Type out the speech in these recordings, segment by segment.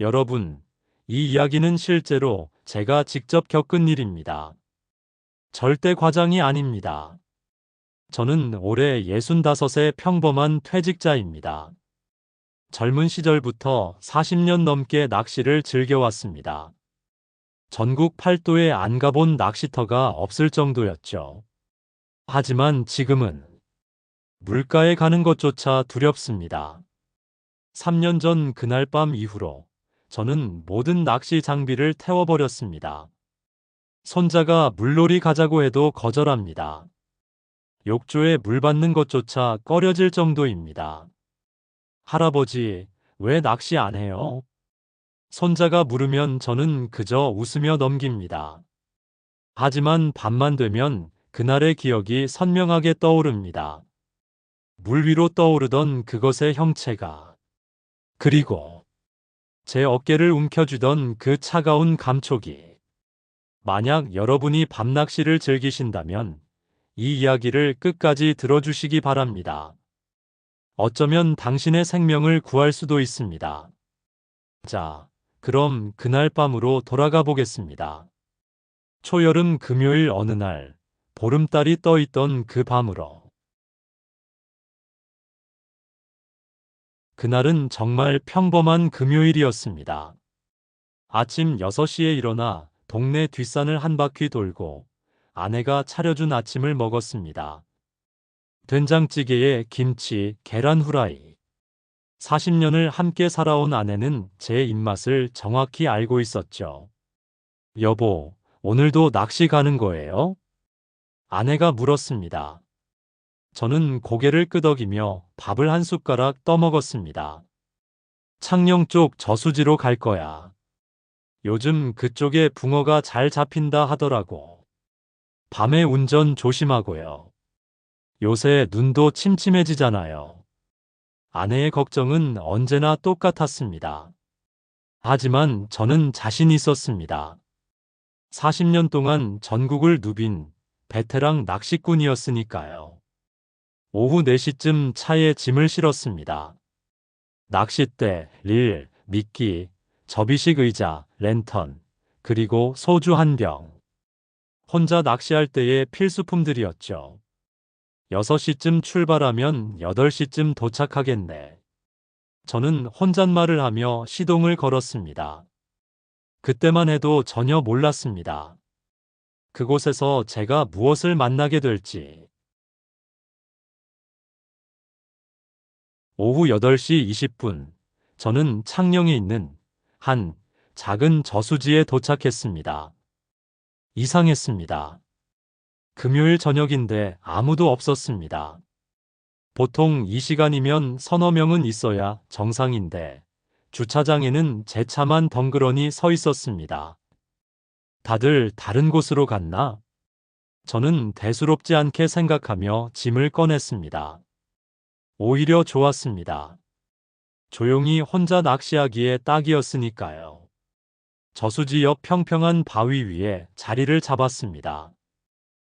여러분, 이 이야기는 실제로 제가 직접 겪은 일입니다. 절대 과장이 아닙니다. 저는 올해 65세 평범한 퇴직자입니다. 젊은 시절부터 40년 넘게 낚시를 즐겨왔습니다. 전국 팔도에 안 가본 낚시터가 없을 정도였죠. 하지만 지금은 물가에 가는 것조차 두렵습니다. 3년 전 그날 밤 이후로 저는 모든 낚시 장비를 태워버렸습니다. 손자가 물놀이 가자고 해도 거절합니다. 욕조에 물 받는 것조차 꺼려질 정도입니다. 할아버지, 왜 낚시 안 해요? 손자가 물으면 저는 그저 웃으며 넘깁니다. 하지만 밤만 되면 그날의 기억이 선명하게 떠오릅니다. 물 위로 떠오르던 그것의 형체가. 그리고 제 어깨를 움켜쥐던 그 차가운 감촉이. 만약 여러분이 밤낚시를 즐기신다면 이 이야기를 끝까지 들어주시기 바랍니다. 어쩌면 당신의 생명을 구할 수도 있습니다. 자, 그럼 그날 밤으로 돌아가 보겠습니다. 초여름 금요일 어느 날, 보름달이 떠 있던 그 밤으로. 그날은 정말 평범한 금요일이었습니다. 아침 6시에 일어나 동네 뒷산을 한 바퀴 돌고 아내가 차려준 아침을 먹었습니다. 된장찌개에 김치, 계란 후라이. 40년을 함께 살아온 아내는 제 입맛을 정확히 알고 있었죠. 여보, 오늘도 낚시 가는 거예요? 아내가 물었습니다. 저는 고개를 끄덕이며 밥을 한 숟가락 떠먹었습니다. 창녕 쪽 저수지로 갈 거야. 요즘 그쪽에 붕어가 잘 잡힌다 하더라고. 밤에 운전 조심하고요. 요새 눈도 침침해지잖아요. 아내의 걱정은 언제나 똑같았습니다. 하지만 저는 자신 있었습니다. 40년 동안 전국을 누빈 베테랑 낚시꾼이었으니까요. 오후 4시쯤 차에 짐을 실었습니다. 낚싯대, 릴, 미끼, 접이식 의자, 랜턴, 그리고 소주 한 병. 혼자 낚시할 때의 필수품들이었죠. 6시쯤 출발하면 8시쯤 도착하겠네. 저는 혼잣말을 하며 시동을 걸었습니다. 그때만 해도 전혀 몰랐습니다. 그곳에서 제가 무엇을 만나게 될지. 오후 8시 20분, 저는 창녕에 있는 한 작은 저수지에 도착했습니다. 이상했습니다. 금요일 저녁인데 아무도 없었습니다. 보통 이 시간이면 서너 명은 있어야 정상인데 주차장에는 제 차만 덩그러니 서 있었습니다. 다들 다른 곳으로 갔나? 저는 대수롭지 않게 생각하며 짐을 꺼냈습니다. 오히려 좋았습니다. 조용히 혼자 낚시하기에 딱이었으니까요. 저수지 옆 평평한 바위 위에 자리를 잡았습니다.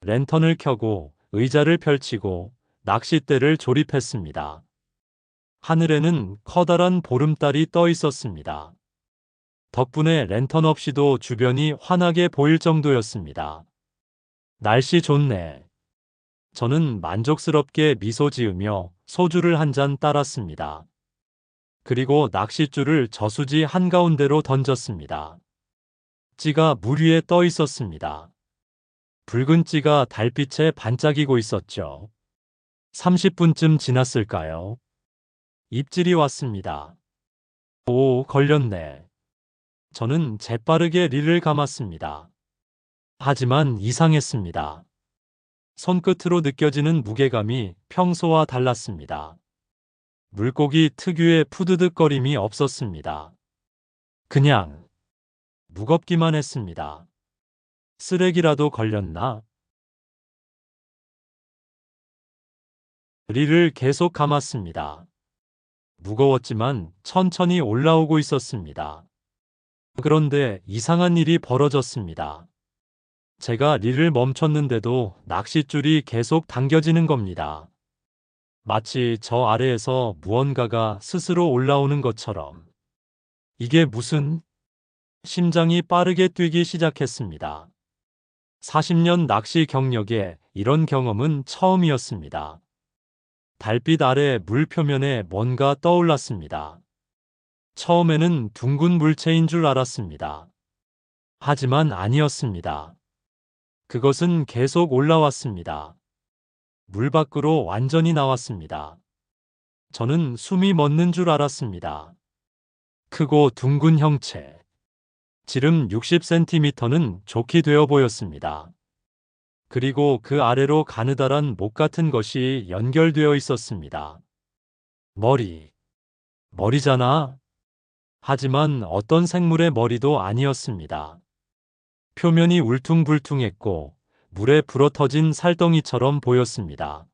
랜턴을 켜고 의자를 펼치고 낚싯대를 조립했습니다. 하늘에는 커다란 보름달이 떠 있었습니다. 덕분에 랜턴 없이도 주변이 환하게 보일 정도였습니다. 날씨 좋네. 저는 만족스럽게 미소 지으며 소주를 한 잔 따랐습니다. 그리고 낚싯줄을 저수지 한가운데로 던졌습니다. 찌가 물 위에 떠 있었습니다. 붉은 찌가 달빛에 반짝이고 있었죠. 30분쯤 지났을까요? 입질이 왔습니다. 오, 걸렸네. 저는 재빠르게 릴을 감았습니다. 하지만 이상했습니다. 손끝으로 느껴지는 무게감이 평소와 달랐습니다. 물고기 특유의 푸드득거림이 없었습니다. 그냥 무겁기만 했습니다. 쓰레기라도 걸렸나? 릴을 계속 감았습니다. 무거웠지만 천천히 올라오고 있었습니다. 그런데 이상한 일이 벌어졌습니다. 제가 릴을 멈췄는데도 낚싯줄이 계속 당겨지는 겁니다. 마치 저 아래에서 무언가가 스스로 올라오는 것처럼. 이게 무슨? 심장이 빠르게 뛰기 시작했습니다. 40년 낚시 경력에 이런 경험은 처음이었습니다. 달빛 아래 물 표면에 뭔가 떠올랐습니다. 처음에는 둥근 물체인 줄 알았습니다. 하지만 아니었습니다. 그것은 계속 올라왔습니다. 물 밖으로 완전히 나왔습니다. 저는 숨이 멎는 줄 알았습니다. 크고 둥근 형체. 지름 60cm는 좋게 되어 보였습니다. 그리고 그 아래로 가느다란 목 같은 것이 연결되어 있었습니다. 머리. 머리잖아. 하지만 어떤 생물의 머리도 아니었습니다. 표면이 울퉁불퉁했고 물에 불어터진 살덩이처럼 보였습니다.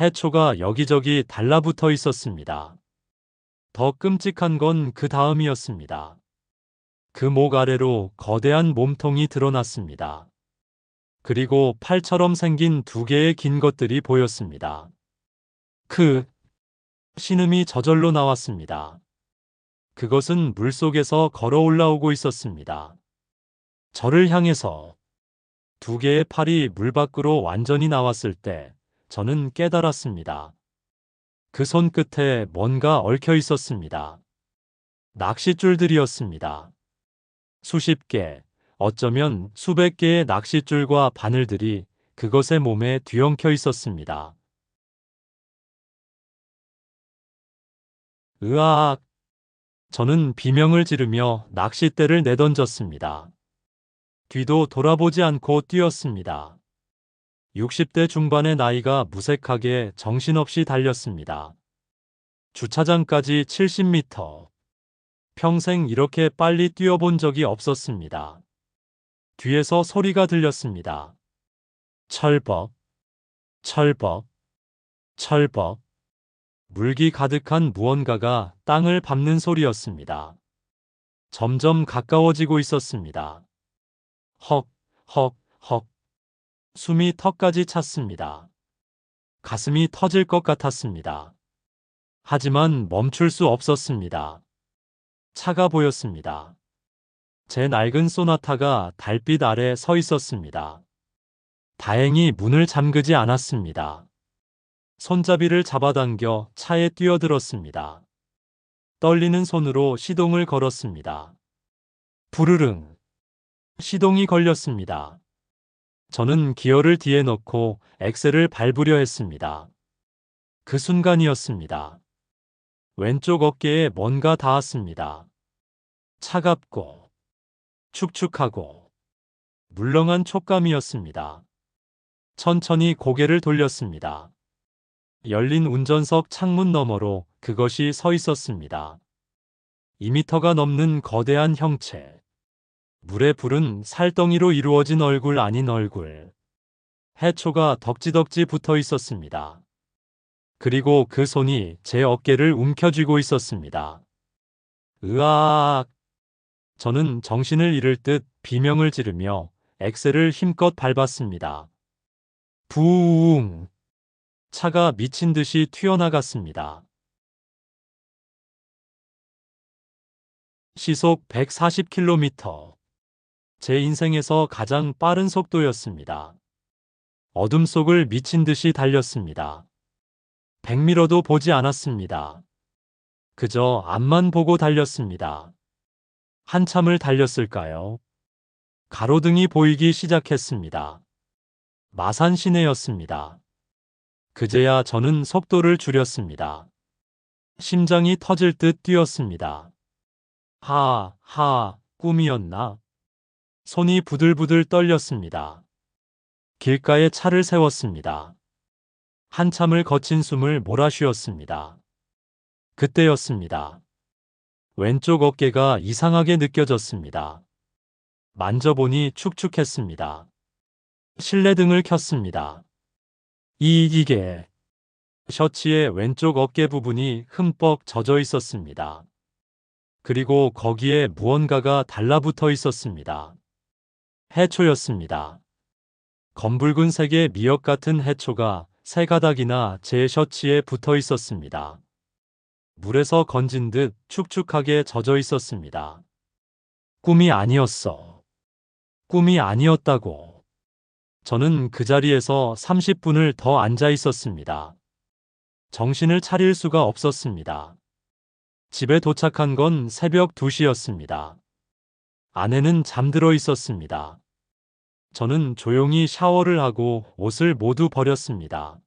해초가 여기저기 달라붙어 있었습니다. 더 끔찍한 건 그 다음이었습니다. 그 목 아래로 거대한 몸통이 드러났습니다. 그리고 팔처럼 생긴 두 개의 긴 것들이 보였습니다. 그 신음이 저절로 나왔습니다. 그것은 물 속에서 걸어 올라오고 있었습니다. 저를 향해서 두 개의 팔이 물 밖으로 완전히 나왔을 때 저는 깨달았습니다. 그 손끝에 뭔가 얽혀 있었습니다. 낚싯줄들이었습니다. 수십 개, 어쩌면 수백 개의 낚싯줄과 바늘들이 그것의 몸에 뒤엉켜 있었습니다. 으악! 저는 비명을 지르며 낚싯대를 내던졌습니다. 뒤도 돌아보지 않고 뛰었습니다. 60대 중반의 나이가 무색하게 정신없이 달렸습니다. 주차장까지 70m. 평생 이렇게 빨리 뛰어본 적이 없었습니다. 뒤에서 소리가 들렸습니다. 철벅, 철벅, 철벅. 물기 가득한 무언가가 땅을 밟는 소리였습니다. 점점 가까워지고 있었습니다. 헉, 헉, 헉. 숨이 턱까지 찼습니다. 가슴이 터질 것 같았습니다. 하지만 멈출 수 없었습니다. 차가 보였습니다. 제 낡은 소나타가 달빛 아래 서 있었습니다. 다행히 문을 잠그지 않았습니다. 손잡이를 잡아당겨 차에 뛰어들었습니다. 떨리는 손으로 시동을 걸었습니다. 부르릉. 시동이 걸렸습니다. 저는 기어를 뒤에 넣고 엑셀을 밟으려 했습니다. 그 순간이었습니다. 왼쪽 어깨에 뭔가 닿았습니다. 차갑고 축축하고 물렁한 촉감이었습니다. 천천히 고개를 돌렸습니다. 열린 운전석 창문 너머로 그것이 서 있었습니다. 2미터가 넘는 거대한 형체. 물에 부른 살덩이로 이루어진 얼굴 아닌 얼굴. 해초가 덕지덕지 붙어 있었습니다. 그리고 그 손이 제 어깨를 움켜쥐고 있었습니다. 으악! 저는 정신을 잃을 듯 비명을 지르며 엑셀을 힘껏 밟았습니다. 부웅! 차가 미친 듯이 튀어나갔습니다. 시속 140km. 제 인생에서 가장 빠른 속도였습니다. 어둠 속을 미친 듯이 달렸습니다. 100미러도 보지 않았습니다. 그저 앞만 보고 달렸습니다. 한참을 달렸을까요? 가로등이 보이기 시작했습니다. 마산 시내였습니다. 그제야 저는 속도를 줄였습니다. 심장이 터질 듯 뛰었습니다. 하, 하, 꿈이었나? 손이 부들부들 떨렸습니다. 길가에 차를 세웠습니다. 한참을 거친 숨을 몰아쉬었습니다. 그때였습니다. 왼쪽 어깨가 이상하게 느껴졌습니다. 만져보니 축축했습니다. 실내등을 켰습니다. 이, 이게 셔츠의 왼쪽 어깨 부분이 흠뻑 젖어 있었습니다. 그리고 거기에 무언가가 달라붙어 있었습니다. 해초였습니다. 검붉은 색의 미역 같은 해초가 세 가닥이나 제 셔츠에 붙어 있었습니다. 물에서 건진 듯 축축하게 젖어 있었습니다. 꿈이 아니었어. 꿈이 아니었다고. 저는 그 자리에서 30분을 더 앉아 있었습니다. 정신을 차릴 수가 없었습니다. 집에 도착한 건 새벽 2시였습니다. 아내는 잠들어 있었습니다. 저는 조용히 샤워를 하고 옷을 모두 버렸습니다.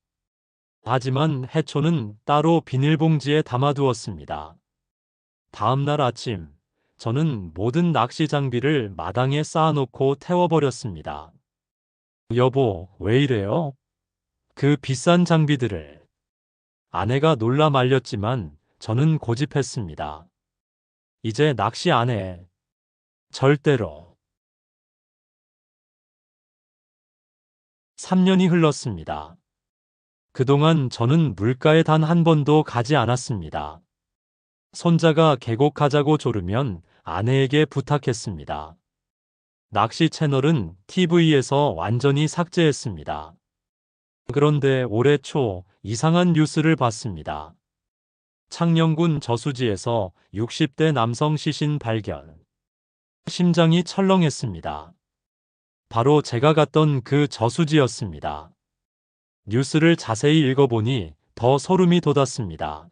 하지만 해초는 따로 비닐봉지에 담아두었습니다. 다음 날 아침, 저는 모든 낚시 장비를 마당에 쌓아놓고 태워버렸습니다. 여보, 왜 이래요? 그 비싼 장비들을. 아내가 놀라 말렸지만 저는 고집했습니다. 이제 낚시 안 해. 절대로. 3년이 흘렀습니다. 그동안 저는 물가에 단 한 번도 가지 않았습니다. 손자가 계곡하자고 조르면 아내에게 부탁했습니다. 낚시 채널은 TV에서 완전히 삭제했습니다. 그런데 올해 초 이상한 뉴스를 봤습니다. 창녕군 저수지에서 60대 남성 시신 발견. 심장이 철렁했습니다. 바로 제가 갔던 그 저수지였습니다. 뉴스를 자세히 읽어보니 더 소름이 돋았습니다.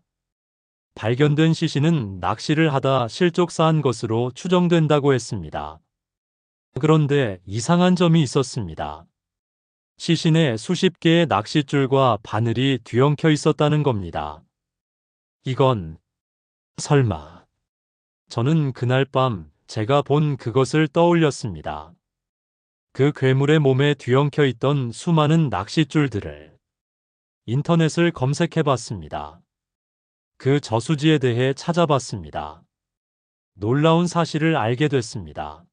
발견된 시신은 낚시를 하다 실족사한 것으로 추정된다고 했습니다. 그런데 이상한 점이 있었습니다. 시신에 수십 개의 낚싯줄과 바늘이 뒤엉켜 있었다는 겁니다. 이건 설마 저는 그날 밤 제가 본 그것을 떠올렸습니다. 그 괴물의 몸에 뒤엉켜 있던 수많은 낚싯줄들을 인터넷을 검색해 봤습니다. 그 저수지에 대해 찾아봤습니다. 놀라운 사실을 알게 됐습니다.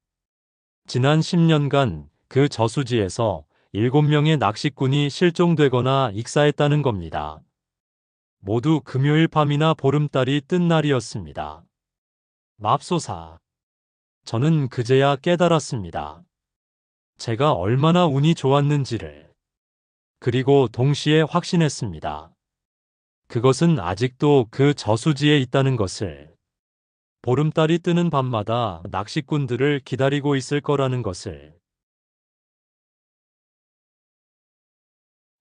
지난 10년간 그 저수지에서 7명의 낚시꾼이 실종되거나 익사했다는 겁니다. 모두 금요일 밤이나 보름달이 뜬 날이었습니다. 맙소사. 저는 그제야 깨달았습니다. 제가 얼마나 운이 좋았는지를. 그리고 동시에 확신했습니다. 그것은 아직도 그 저수지에 있다는 것을. 보름달이 뜨는 밤마다 낚시꾼들을 기다리고 있을 거라는 것을.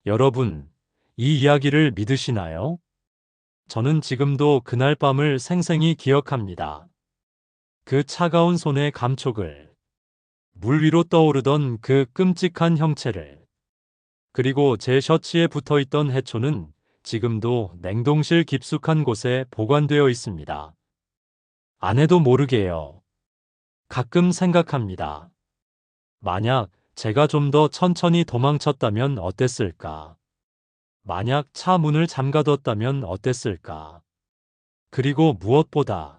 여러분, 이 이야기를 믿으시나요? 저는 지금도 그날 밤을 생생히 기억합니다. 그 차가운 손의 감촉을, 물 위로 떠오르던 그 끔찍한 형체를, 그리고 제 셔츠에 붙어 있던 해초는 지금도 냉동실 깊숙한 곳에 보관되어 있습니다. 아내도 모르게요. 가끔 생각합니다. 만약 제가 좀 더 천천히 도망쳤다면 어땠을까? 만약 차 문을 잠가뒀다면 어땠을까? 그리고 무엇보다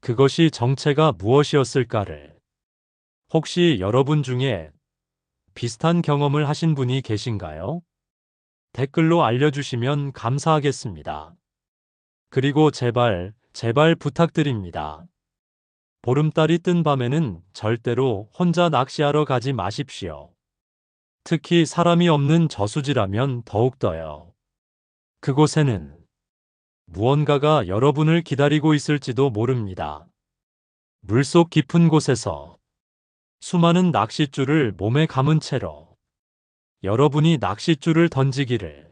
그것이 정체가 무엇이었을까를 혹시 여러분 중에 비슷한 경험을 하신 분이 계신가요? 댓글로 알려주시면 감사하겠습니다. 그리고 제발, 제발 부탁드립니다. 보름달이 뜬 밤에는 절대로 혼자 낚시하러 가지 마십시오. 특히 사람이 없는 저수지라면 더욱더요. 그곳에는 무언가가 여러분을 기다리고 있을지도 모릅니다. 물속 깊은 곳에서 수많은 낚싯줄을 몸에 감은 채로 여러분이 낚싯줄을 던지기를